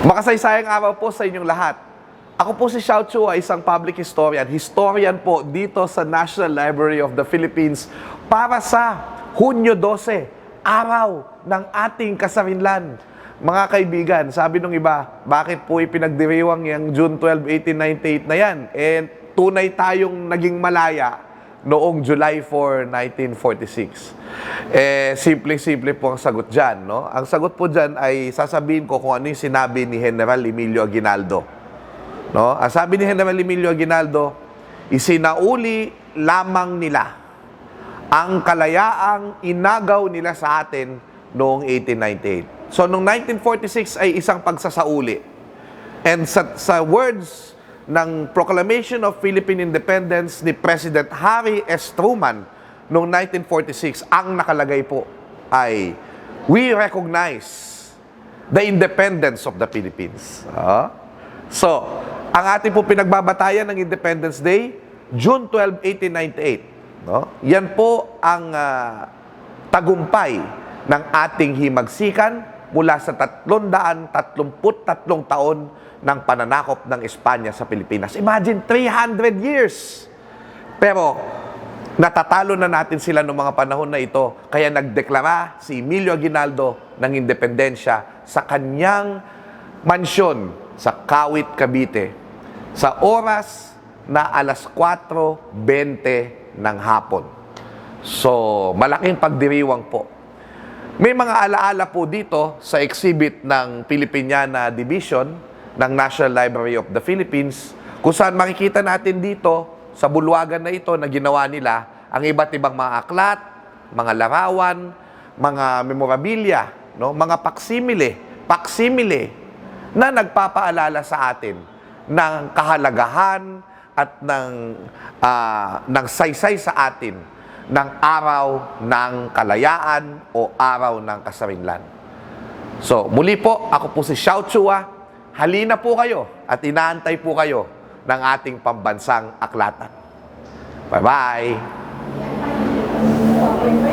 Makasaysayang araw po sa inyong lahat. Ako po si Xiao Chua, isang public historian. Historian po dito sa National Library of the Philippines para sa Hunyo 12, araw ng ating kasarinlan. Mga kaibigan, sabi nung iba, bakit po ipinagdiriwang yung June 12, 1898 na yan? Eh, tunay tayong naging malaya noong July 4, 1946. Eh, simple-simple po ang sagot dyan. No? Ang sagot po dyan ay sasabihin ko kung ano yung sinabi ni General Emilio Aguinaldo. No? Ang sabi ni General Emilio Aguinaldo, isinauli lamang nila ang kalayaang inagaw nila sa atin noong 1898. So, noong 1946 ay isang pagsasauli. And sa, sa words ng Proclamation of Philippine Independence ni President Harry S. Truman noong 1946, ang nakalagay po ay, We recognize the independence of the Philippines. Ah. So, ang ating po pinagbabatayan ng Independence Day, June 12, 1898. No? Yan po ang ah, tagumpay ng ating himagsikan mula sa 333 taon ng pananakop ng Espanya sa Pilipinas. Imagine, 300 years! Pero, natatalo na natin sila noong mga panahon na ito. Kaya nagdeklara si Emilio Aguinaldo ng independensya sa kanyang mansyon sa Kawit, Cavite sa oras na alas 4.20 ng hapon. So, malaking pagdiriwang po. May mga alaala po dito sa exhibit ng Filipiniana Division ng National Library of the Philippines kung saan makikita natin dito sa bulwagan na ito na ginawa nila ang iba't ibang mga aklat, mga larawan, mga memorabilia, no? mga paksimile, paksimile na nagpapaalala sa atin ng kahalagahan at ng, ah, ng saysay sa atin ng araw ng kalayaan o araw ng kasarinlan. So, muli po, ako po si Xiao Chua. Halina po kayo at inaantay po kayo ng ating pambansang aklatan. Bye-bye!